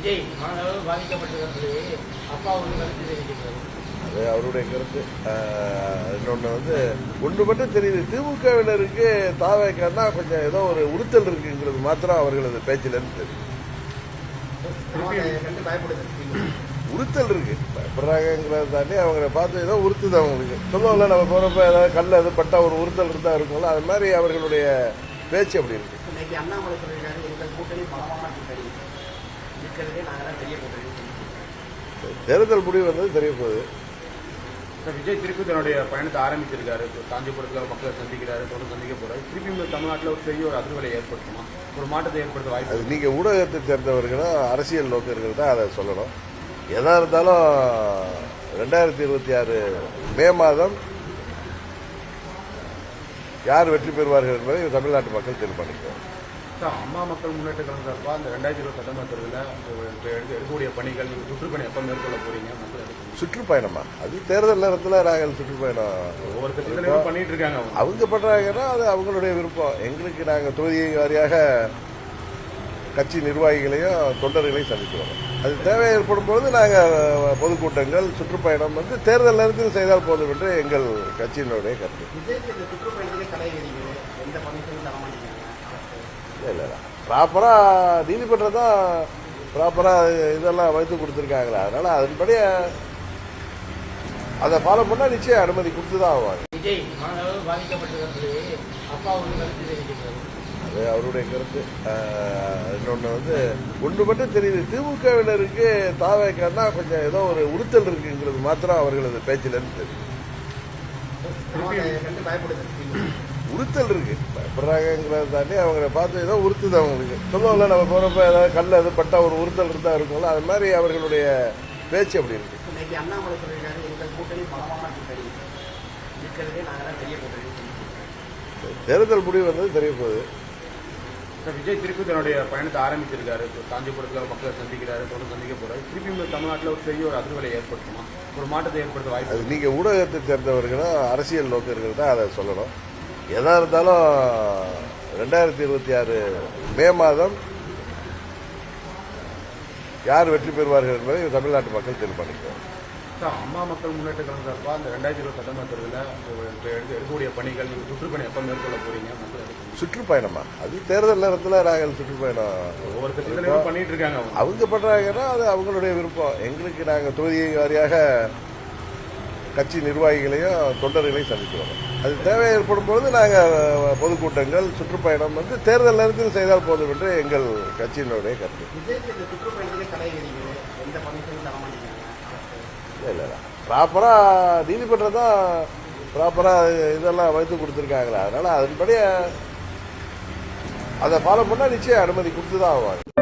விஜய் மனதளவு பாதிக்கப்பட்டிருக்கிறது. அப்பா வந்து கருத்து தெரிவிக்கிறார். அது அவருடைய கருத்து. இன்னொன்று வந்து ஒன்று மட்டும் தெரியுது. திமுகவினருக்கு தாவேக்கான்னா கொஞ்சம் ஏதோ ஒரு உறுத்தல் இருக்குங்கிறது மாத்திரம் அவர்களது பேச்சிலேருந்து தெரியும் உறுத்தல் இருக்கு. பயப்படுறாங்கிறத தாண்டி அவங்கள பார்த்து ஏதோ உறுத்துது அவங்களுக்கு. சொல்லுவோம்ல நம்ம போகிறப்ப ஏதாவது கல் அது பட்டா ஒரு உறுத்தல் இருந்தால் இருக்கும்ல அது மாதிரி அவர்களுடைய பேச்சு அப்படி இருக்கு. தேர்தல் முடிவு வந்தது தெரிய போகுது. விஜய் திருப்பி தன்னுடைய பயணத்தை ஆரம்பிச்சிருக்காரு. காஞ்சிபுரத்தில் மக்களை சந்திக்கிறாரு தொடர்ந்து சந்திக்க போறாரு. திருப்பி தமிழ்நாட்டில் ஒரு பெரிய ஒரு அதிர்வலை ஏற்படுத்துமா? ஒரு மாற்றத்தை ஏற்படுத்த வாய்ப்பு நீங்கள் ஊடகத்தை சேர்ந்தவர்களும் அரசியல் நோக்கர்கள் தான் அதை சொல்லணும். எதா இருந்தாலும் ரெண்டாயிரத்தி இருபத்தி ஆறு மே மாதம் யார் வெற்றி பெறுவார்கள் என்பதை தமிழ்நாட்டு மக்கள் தீர்மானிக்கும் சார், அம்மா மக்கள் முன்னேற்ற கழகம் சார்பாக இந்த ரெண்டாயிரத்தி இருபத்தி சட்டமன்ற தேர்தலில் எடுக்கக்கூடிய பணிகள் நீங்கள் சுற்றுப்பணி எப்போ மேற்கொள்ள போறீங்க? மக்கள்? சுற்றுப்பயணமா? அது தேர்தல் நேரத்தில் நாங்கள் சுற்றுப்பயணம். ஒவ்வொரு கட்சியிலும் பண்ணிட்டு இருக்காங்க அவங்க. அவங்க பண்ணுறாங்கன்னா அது அவங்களுடைய விருப்பம். எங்களுக்கு நாங்கள் தொகுதி வாரியாக கட்சி நிர்வாகிகளையும் தொண்டர்களையும் சந்திக்கிறோம். அது தேவை ஏற்படும் பொழுது நாங்கள் பொதுக்கூட்டங்கள் சுற்றுப்பயணம் வந்து தேர்தல் நேரத்தில் செய்தால் போதும் என்று எங்கள் கட்சியினுடைய கருத்து. இல்லை இல்லை. ப்ராப்பராக நீதிமன்றம் தான் ப்ராப்பராக இதெல்லாம் வைத்து கொடுத்துருக்காங்களா. அதனால் அதன்படி அதை ஃபாலோ பண்ணால் நிச்சயம் அனுமதி கொடுத்து தான் ஆவாங்க அது அவருடைய கருத்து. இன்னொன்று வந்து ஒன்று மட்டும் தெரியுது. திமுகவினருக்கு தாவேக்கான்னா கொஞ்சம் ஏதோ ஒரு உறுத்தல் இருக்குங்கிறது மாத்திரம் அவர்களது பேச்சிலேருந்து தெரியும் கண்டு பயப்படுது உறுத்தல் இருக்கு. பயப்படுறாங்கிறத தாண்டி அவங்கள பார்த்து ஏதோ உறுத்துது அவங்களுக்கு சொல்லுவோம்ல நம்ம போகிறப்ப ஏதாவது கல் அது பட்டா ஒரு உறுத்தல் இருந்தால் இருக்கும்ல அது மாதிரி அவர்களுடைய பேச்சு அப்படி இருக்கு. தேர்தல் முடிவு வந்தது தெரிய போகுது. சார், விஜய் திருப்பி தன்னுடைய பயணத்தை ஆரம்பிச்சிருக்காரு. காஞ்சிபுரத்தில் மக்களை சந்திக்கிறாரு தொடர்ந்து சந்திக்க போறாரு. திருப்பி தமிழ்நாட்டில் ஒரு பெரிய ஒரு அதிர்வலை ஏற்படுத்துமா? ஒரு மாற்றத்தை ஏற்படுத்த வாய்ப்பு அது நீங்கள் ஊடகத்தை சேர்ந்தவர்களும் அரசியல் நோக்கர்கள் தான் அதை சொல்லணும். எதா இருந்தாலும் ரெண்டாயிரத்தி இருபத்தி ஆறு மே மாதம் யார் வெற்றி பெறுவார்கள் என்பதை தமிழ்நாட்டு மக்கள் தீர்மானிக்கும். சார், அம்மா மக்கள் முன்னேற்ற கழகம் சார்பாக இந்த ரெண்டாயிரத்தி இருபத்தி சட்டமன்ற தேர்தலில் எடுக்கக்கூடிய பணிகள் நீங்கள் சுற்றுப்பணி எப்போ மேற்கொள்ள போறீங்க? சுற்றுப்பயணமா? அது தேர்தல் நேரத்தில் நாங்கள் சுற்றுப்பயணம். ஒவ்வொரு கட்சியிலும் பண்ணிட்டு இருக்காங்க அவங்க. அவங்க பண்ணுறாங்கன்னா அது அவங்களுடைய விருப்பம். எங்களுக்கு நாங்கள் தொகுதி வாரியாக கட்சி நிர்வாகிகளையும் தொண்டர்களையும் சந்திக்கிறோம். அது தேவை ஏற்படும் பொழுது நாங்கள் பொதுக்கூட்டங்கள் சுற்றுப்பயணம் வந்து தேர்தல் நேரத்தில் செய்தால் போதும் என்று எங்கள் கட்சியினுடைய கருத்து. இல்லை இல்லை ப்ராப்பராக நீதிமன்றம் தான் ப்ராப்பராக இதெல்லாம் வைத்து கொடுத்துருக்காங்களா அதனால் அதன்படி அதை ஃபாலோ பண்ணால் நிச்சயம் அனுமதி கொடுத்து தான் ஆவாங்க.